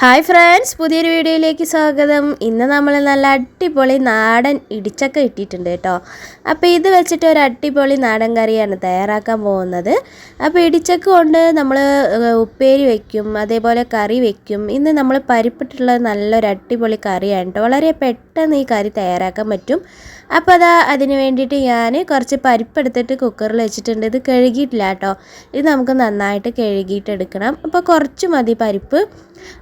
Hi friends പുതിയൊരു വീഡിയോയിലേക്ക് സ്വാഗതം. ഇന്ന് നമ്മൾ നല്ല അടിപൊളി നാടൻ ഇടിച്ചക്ക ഇട്ടിട്ടുണ്ട് കേട്ടോ. അപ്പോൾ ഇത് വെച്ചിട്ട് ഒരു അടിപൊളി നാടൻ കറിയാണ് തയ്യാറാക്കാൻ പോകുന്നത്. അപ്പോൾ ഇടിച്ചക്ക കൊണ്ട് നമ്മൾ ഉപ്പേരി വെക്കും അതേപോലെ കറി വെക്കും. ഇന്ന് നമ്മൾ പരിപ്പിട്ടുള്ള നല്ലൊരു അടിപൊളി കറിയാണ് കേട്ടോ. വളരെ പെട്ടെന്ന് ഈ കറി തയ്യാറാക്കാൻ പറ്റും. അപ്പോൾ അതാ അതിന് വേണ്ടിയിട്ട് ഞാൻ കുറച്ച് പരിപ്പെടുത്തിട്ട് കുക്കറിൽ വെച്ചിട്ടുണ്ട്. ഇത് കഴുകിയിട്ടില്ല കേട്ടോ. ഇത് നമുക്ക് നന്നായിട്ട് കഴുകിയിട്ട് എടുക്കണം അപ്പോൾ കുറച്ച് മതി പരിപ്പ്.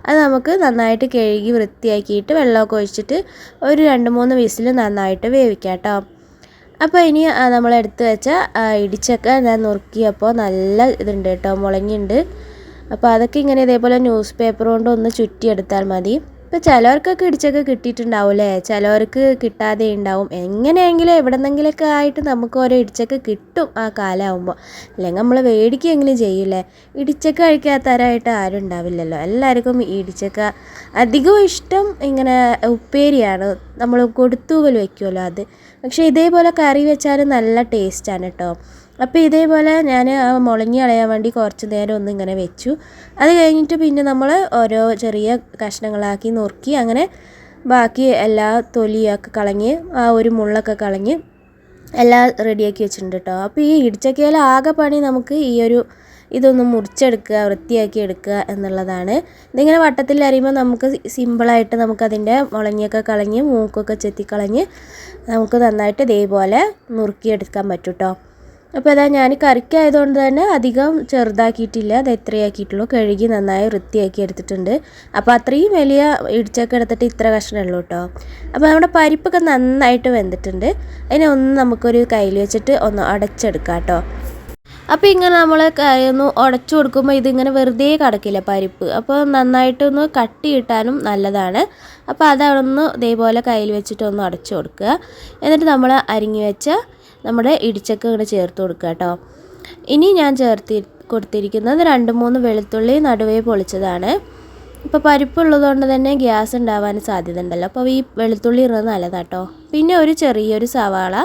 അത് നമുക്ക് നന്നായിട്ട് കഴുകി വൃത്തിയാക്കിയിട്ട് വെള്ളമൊക്കെ ഒഴിച്ചിട്ട് ഒരു രണ്ട് മൂന്ന് വിസിൽ നന്നായിട്ട് വേവിക്കാം കേട്ടോ അപ്പോൾ ഇനി നമ്മൾ വെച്ച ഇടിച്ചൊക്കെ ഞാൻ നുറുക്കിയപ്പോൾ നല്ല ഇതുണ്ട് കേട്ടോ മുളങ്ങിണ്ട് അപ്പോൾ അതൊക്കെ ഇങ്ങനെ ഇതേപോലെ ന്യൂസ് പേപ്പർ കൊണ്ട് ഒന്ന് ചുറ്റിയെടുത്താൽ മതി. ഇപ്പോൾ ചിലവർക്കൊക്കെ ഇടിച്ചൊക്കെ കിട്ടിയിട്ടുണ്ടാവില്ലേ? ചിലവർക്ക് കിട്ടാതെ ഉണ്ടാവും. എങ്ങനെയെങ്കിലും എവിടെന്നെങ്കിലൊക്കെ ആയിട്ട് നമുക്ക് ഓരോ ഇടിച്ചൊക്കെ കിട്ടും ആ കാലമാകുമ്പോൾ അല്ലെങ്കിൽ നമ്മൾ മേടിക്കുകയെങ്കിലും ചെയ്യില്ലേ? ഇടിച്ചൊക്കെ കഴിക്കാത്തവരായിട്ട് ആരും ഉണ്ടാവില്ലല്ലോ. എല്ലാവർക്കും ഇടിച്ചൊക്കെ അധികവും ഇഷ്ടം ഇങ്ങനെ ഉപ്പേരിയാണ്. നമ്മൾ കൊടുത്തൂവൽ വയ്ക്കുമല്ലോ അത്. പക്ഷേ ഇതേപോലെ കറി വെച്ചാൽ നല്ല ടേസ്റ്റാണ് കേട്ടോ അപ്പോൾ ഇതേപോലെ ഞാൻ മുളങ്ങി കളയാൻ വേണ്ടി കുറച്ച് നേരം ഒന്ന് ഇങ്ങനെ വെച്ചു. അത് കഴിഞ്ഞിട്ട് പിന്നെ നമ്മൾ ഓരോ ചെറിയ കഷ്ണങ്ങളാക്കി നുറുക്കി അങ്ങനെ ബാക്കി എല്ലാ തൊലിയൊക്കെ കളഞ്ഞ് ആ ഒരു മുള്ളൊക്കെ കളഞ്ഞ് എല്ലാം റെഡിയാക്കി വെച്ചിട്ടുണ്ട് കേട്ടോ അപ്പോൾ ഈ ഇടിച്ചക്കയിൽ ആകെ പണി നമുക്ക് ഈ ഒരു ഇതൊന്ന് മുറിച്ചെടുക്കുക വൃത്തിയാക്കി എടുക്കുക എന്നുള്ളതാണ്. ഇതിങ്ങനെ വട്ടത്തിൽ അറിയുമ്പോൾ നമുക്ക് സിമ്പിളായിട്ട് നമുക്കതിന്റെ മുളങ്ങിയൊക്കെ കളഞ്ഞ് മൂക്കൊക്കെ ചെത്തിക്കളഞ്ഞ് നമുക്ക് നന്നായിട്ട് ഇതേപോലെ നുറുക്കിയെടുക്കാൻ പറ്റും കേട്ടോ അപ്പോൾ അതാ ഞാൻ കറിക്കായതുകൊണ്ട് തന്നെ അധികം ചെറുതാക്കിയിട്ടില്ല. അത് എത്രയാക്കിയിട്ടുള്ളൂ? കഴുകി നന്നായി വൃത്തിയാക്കി എടുത്തിട്ടുണ്ട്. അപ്പോൾ അത്രയും വലിയ ഇടിച്ചൊക്കെ എടുത്തിട്ട് ഇത്ര കഷ്ണമേ ഉള്ളൂ കേട്ടോ. അപ്പോൾ നമ്മുടെ പരിപ്പൊക്കെ നന്നായിട്ട് വെന്തിട്ടുണ്ട്. അതിനെ ഒന്ന് നമുക്കൊരു കയ്യിൽ വെച്ചിട്ട് ഒന്ന് അടച്ചെടുക്കാം കേട്ടോ. അപ്പോൾ ഇങ്ങനെ നമ്മൾ ഒന്ന് ഉടച്ചു കൊടുക്കുമ്പോൾ ഇതിങ്ങനെ വെറുതെ കിടക്കില്ല പരിപ്പ്. അപ്പോൾ നന്നായിട്ടൊന്ന് കട്ടി കിട്ടാനും നല്ലതാണ്. അപ്പോൾ അതൊന്ന് ഇതേപോലെ കയ്യിൽ വെച്ചിട്ടൊന്ന് ഉടച്ചു കൊടുക്കുക. എന്നിട്ട് നമ്മൾ അരിഞ്ഞു വെച്ച നമ്മുടെ ഇടിച്ചക്ക ഇങ്ങനെ ചേർത്ത് കൊടുക്കുക കേട്ടോ. ഇനി ഞാൻ ചേർത്തി കൊടുത്തിരിക്കുന്നത് രണ്ട് മൂന്ന് വെളുത്തുള്ളി നടുവേ പൊളിച്ചതാണ്. ഇപ്പോൾ പരിപ്പുള്ളതുകൊണ്ട് തന്നെ ഗ്യാസ് ഉണ്ടാവാൻ സാധ്യത ഉണ്ടല്ലോ. അപ്പോൾ ഈ വെളുത്തുള്ളി ഇടുന്നത് നല്ലതാട്ടോ പിന്നെ ഒരു ചെറിയൊരു സവാള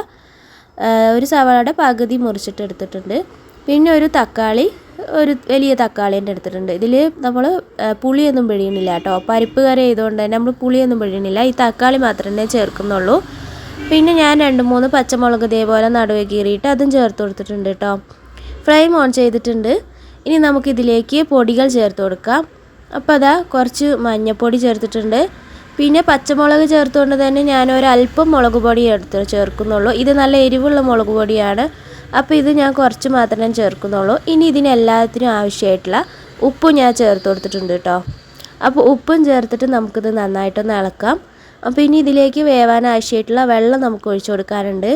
ഒരു സവാളയുടെ പകുതി മുറിച്ചിട്ട് എടുത്തിട്ടുണ്ട്. പിന്നെ ഒരു തക്കാളി ഒരു വലിയ തക്കാളി തന്നെ എടുത്തിട്ടുണ്ട് ഇതിൽ നമ്മൾ പുളിയൊന്നും പിഴിയണില്ല കേട്ടോ. പരിപ്പ് കറി ചെയ്തുകൊണ്ട് തന്നെ നമ്മൾ പുളിയൊന്നും പിഴിയണില്ല ഈ തക്കാളി മാത്രമേ ചേർക്കുന്നുള്ളൂ. പിന്നെ ഞാൻ രണ്ട് മൂന്ന് പച്ചമുളക് ഇതേപോലെ നടുവേ കീറിയിട്ട് അതും ചേർത്ത് കൊടുത്തിട്ടുണ്ട് കേട്ടോ. ഫ്ലെയിം ഓൺ ചെയ്തിട്ടുണ്ട്. ഇനി നമുക്കിതിലേക്ക് പൊടികൾ ചേർത്ത് കൊടുക്കാം. അപ്പോൾ അതാ കുറച്ച് മഞ്ഞൾപ്പൊടി ചേർത്തിട്ടുണ്ട്. പിന്നെ പച്ചമുളക് ചേർത്തുകൊണ്ട് തന്നെ ഞാൻ ഒരല്പം മുളക് പൊടി എടുത്ത് ചേർക്കുന്നുള്ളൂ. ഇത് നല്ല എരിവുള്ള മുളക് പൊടിയാണ്. അപ്പോൾ ഇത് ഞാൻ കുറച്ച് മാത്രമേ ചേർക്കുന്നുള്ളൂ. ഇനി ഇതിനെല്ലാത്തിനും ആവശ്യമായിട്ടുള്ള ഉപ്പും ഞാൻ ചേർത്ത് കൊടുത്തിട്ടുണ്ട് കേട്ടോ. അപ്പോൾ ഉപ്പും ചേർത്തിട്ട് നമുക്കിത് നന്നായിട്ടൊന്ന് ഇളക്കാം. അപ്പോൾ ഇനി ഇതിലേക്ക് വേവാൻ ആവശ്യമായിട്ടുള്ള വെള്ളം നമുക്ക് ഒഴിച്ചു കൊടുക്കാനുണ്ട്.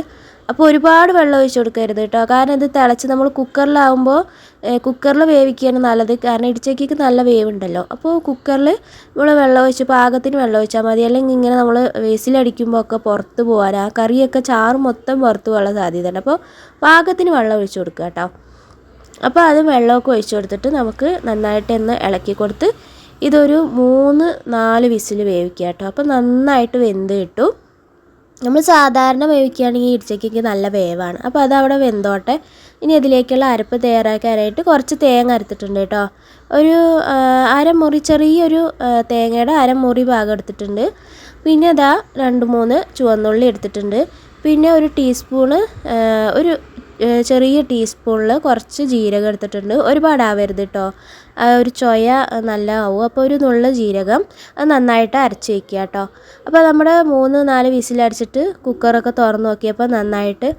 അപ്പോൾ ഒരുപാട് വെള്ളം ഒഴിച്ച് കൊടുക്കരുത് കേട്ടോ. കാരണം ഇത് തിളച്ച് നമ്മൾ കുക്കറിലാവുമ്പോൾ കുക്കറിൽ വേവിക്കുകയാണ് നല്ലത്. കാരണം ഇടിച്ചക്കയ്ക്ക് നല്ല വേവുണ്ടല്ലോ. അപ്പോൾ കുക്കറിൽ നമ്മൾ വെള്ളം ഒഴിച്ച് പാകത്തിന് വെള്ളം ഒഴിച്ചാൽ മതി. അല്ലെങ്കിൽ ഇങ്ങനെ നമ്മൾ വേസിലടിക്കുമ്പോൾ ഒക്കെ പുറത്ത് പോകാൻ ആ കറിയൊക്കെ ചാറ് മൊത്തം പുറത്ത് പോകാനുള്ള സാധ്യതയുണ്ട്. അപ്പോൾ പാകത്തിന് വെള്ളം ഒഴിച്ച് കൊടുക്കുക കേട്ടോ. അപ്പോൾ അത് വെള്ളമൊക്കെ ഒഴിച്ച് കൊടുത്തിട്ട് നമുക്ക് നന്നായിട്ട് ഒന്ന് ഇളക്കി കൊടുത്ത് ഇതൊരു മൂന്ന് നാല് വിസിൽ വേവിക്കുക കേട്ടോ. അപ്പോൾ നന്നായിട്ട് വെന്ത് കിട്ടും. നമ്മൾ സാധാരണ വേവിക്കുകയാണെങ്കിൽ ഇടിച്ചക്കയ്ക്ക് നല്ല വേവാണ്. അപ്പോൾ അതവിടെ വെന്തോട്ടെ. ഇനി അതിലേക്കുള്ള അരപ്പ് തയ്യാറാക്കാനായിട്ട് കുറച്ച് തേങ്ങ അരത്തിട്ടുണ്ട് കേട്ടോ. ഒരു അരമുറി ചെറിയൊരു തേങ്ങയുടെ അരമുറി ഭാഗം എടുത്തിട്ടുണ്ട്. പിന്നെ അതാ രണ്ട് മൂന്ന് ചുവന്നുള്ളി എടുത്തിട്ടുണ്ട്. പിന്നെ ഒരു ടീസ്പൂണ് ഒരു ചെറിയ ടീസ്പൂണിൽ കുറച്ച് ജീരകം എടുത്തിട്ടുണ്ട്. ഒരുപാട് ആവരുത് കേട്ടോ ഒരു ചൊയ നല്ല ആവും അപ്പോൾ ഒരു നുള്ള ജീരകം അത് നന്നായിട്ട് അരച്ച് വയ്ക്കുക കേട്ടോ അപ്പോൾ നമ്മുടെ മൂന്ന് നാല് വിസിലടിച്ചിട്ട് കുക്കറൊക്കെ തുറന്ന് നോക്കിയപ്പോൾ നന്നായിട്ട്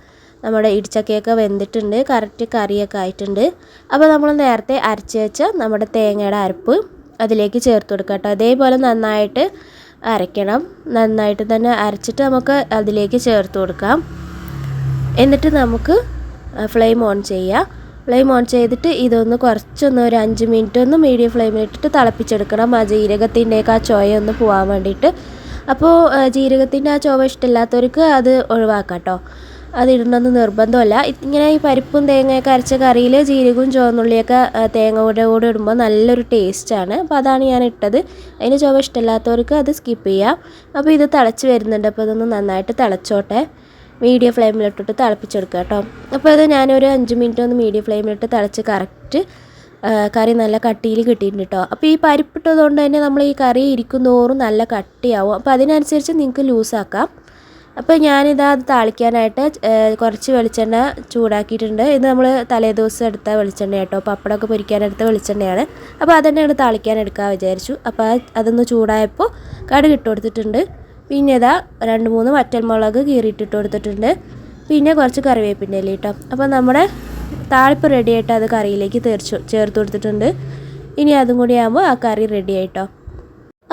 നമ്മുടെ ഇടിച്ചക്കയൊക്കെ വെന്തിട്ടുണ്ട്. കറക്റ്റ് കറിയൊക്കെ ആയിട്ടുണ്ട്. അപ്പോൾ നമ്മൾ നേരത്തെ അരച്ച് വെച്ച നമ്മുടെ തേങ്ങയുടെ അരപ്പ് അതിലേക്ക് ചേർത്ത് കൊടുക്കുക കേട്ടോ അതേപോലെ നന്നായിട്ട് അരയ്ക്കണം. നന്നായിട്ട് തന്നെ അരച്ചിട്ട് നമുക്ക് അതിലേക്ക് ചേർത്ത് കൊടുക്കാം. എന്നിട്ട് നമുക്ക് ഫ്ലെയിം ഓൺ ചെയ്യുക ഫ്ലെയിം ഓൺ ചെയ്തിട്ട് ഇതൊന്ന് കുറച്ചൊന്ന് ഒരു അഞ്ച് മിനിറ്റ് ഒന്ന് മീഡിയം ഫ്ലെയിമിലിട്ടിട്ട് തിളപ്പിച്ചെടുക്കണം. ആ ജീരകത്തിന്റെയൊക്കെ ആ ചോയ ഒന്ന് പോകാൻ വേണ്ടിയിട്ട്. അപ്പോൾ ജീരകത്തിന്റെ ആ ചുവ ഇഷ്ടമില്ലാത്തവർക്ക് അത് ഒഴിവാക്കാം കേട്ടോ അത് ഇടണമെന്ന് നിർബന്ധമല്ല. ഇങ്ങനെ ഈ പരിപ്പും തേങ്ങയൊക്കെ അരച്ച കറിയിൽ ജീരകവും ചുവന്നുള്ളിയൊക്കെ തേങ്ങയുടെ കൂടെ ഇടുമ്പോൾ നല്ലൊരു ടേസ്റ്റാണ് അപ്പോൾ അതാണ് ഞാൻ ഇട്ടത്. അതിന് ചുവ ഇഷ്ടമില്ലാത്തവർക്ക് അത് സ്കിപ്പ് ചെയ്യാം. അപ്പോൾ ഇത് തിളച്ച് വരുന്നുണ്ട്. അപ്പോൾ ഇതൊന്ന് നന്നായിട്ട് തിളച്ചോട്ടെ. മീഡിയം ഫ്ലെയിമിലിട്ടിട്ട് തിളപ്പിച്ചെടുക്കുക കേട്ടോ. അപ്പോൾ ഇത് ഞാനൊരു അഞ്ച് മിനിറ്റ് ഒന്ന് മീഡിയം ഫ്ലെയിമിലിട്ട് തിളച്ച് കറക്റ്റ് കറി നല്ല കട്ടിയിൽ കിട്ടിയിട്ടുണ്ട് കേട്ടോ. അപ്പോൾ ഈ പരിപ്പിട്ടത് കൊണ്ട് തന്നെ നമ്മൾ ഈ കറി ഇരിക്കുന്നോറും നല്ല കട്ടിയാവും. അപ്പോൾ അതിനനുസരിച്ച് നിങ്ങൾക്ക് ലൂസാക്കാം. അപ്പോൾ ഞാനിതാ അത് താളിക്കാനായിട്ട് കുറച്ച് വെളിച്ചെണ്ണ ചൂടാക്കിയിട്ടുണ്ട്. ഇത് നമ്മൾ തലേദിവസം എടുത്ത വെളിച്ചെണ്ണ കേട്ടോ. പപ്പടമൊക്കെ പൊരിക്കാനെടുത്ത വെളിച്ചെണ്ണയാണ്. അപ്പോൾ അതെന്നെ താളിക്കാൻ എടുക്കാൻ വിചാരിച്ചു. അപ്പോൾ അത് അതൊന്ന് ചൂടായപ്പോൾ കടുകിട്ട് കൊടുത്തിട്ടുണ്ട്. പിന്നെ ഇതാ രണ്ട് മൂന്ന് വറ്റൽമുളക് കീറിയിട്ടിട്ട് കൊടുത്തിട്ടുണ്ട്. പിന്നെ കുറച്ച് കറിവേപ്പിന്റെ ഇല കേട്ടോ അപ്പോൾ നമ്മുടെ താളിപ്പ് റെഡിയായിട്ട് അത് കറിയിലേക്ക് തീർച്ചു ചേർത്ത് കൊടുത്തിട്ടുണ്ട്. ഇനി അതും കൂടി ആകുമ്പോൾ ആ കറി റെഡി ആയിട്ടോ.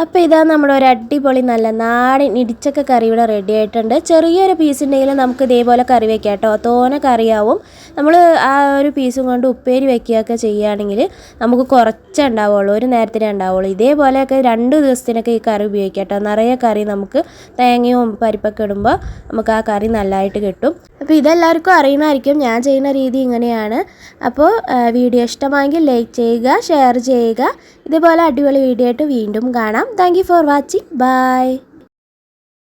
അപ്പോൾ ഇതാ നമ്മുടെ ഒരു അടിപൊളി നല്ല നാടൻ ഇടിച്ചക്ക കറി ഇവിടെ റെഡി ആയിട്ടുണ്ട്. ചെറിയൊരു പീസ് ഉണ്ടെങ്കിൽ നമുക്ക് ഇതേപോലെ കറി വെക്കാം കേട്ടോ. തോനെ കറിയാവും. നമ്മൾ ആ ഒരു പീസും കൊണ്ട് ഉപ്പേരി വെക്കുകയൊക്കെ ചെയ്യുകയാണെങ്കിൽ നമുക്ക് കുറച്ചേ ഉണ്ടാവുള്ളൂ. ഒരു നേരത്തിനേ ഉണ്ടാവുള്ളൂ. ഇതേപോലെയൊക്കെ രണ്ട് ദിവസത്തിനൊക്കെ ഈ കറി ഉപയോഗിക്കാം കേട്ടോ. നിറയെ കറി നമുക്ക് തേങ്ങയും പരിപ്പൊക്കെ ഇടുമ്പോൾ നമുക്ക് ആ കറി നല്ലതായിട്ട് കിട്ടും. അപ്പോൾ ഇതെല്ലാവർക്കും അറിയണമായിരിക്കും ഞാൻ ചെയ്യുന്ന രീതി ഇങ്ങനെയാണ്. അപ്പോൾ വീഡിയോ ഇഷ്ടമായെങ്കിൽ ലൈക്ക് ചെയ്യുക ഷെയർ ചെയ്യുക. ഇതുപോലെ അടിപൊളി വീഡിയോ ആയിട്ട് വീണ്ടും കാണാം. Thank for watching bye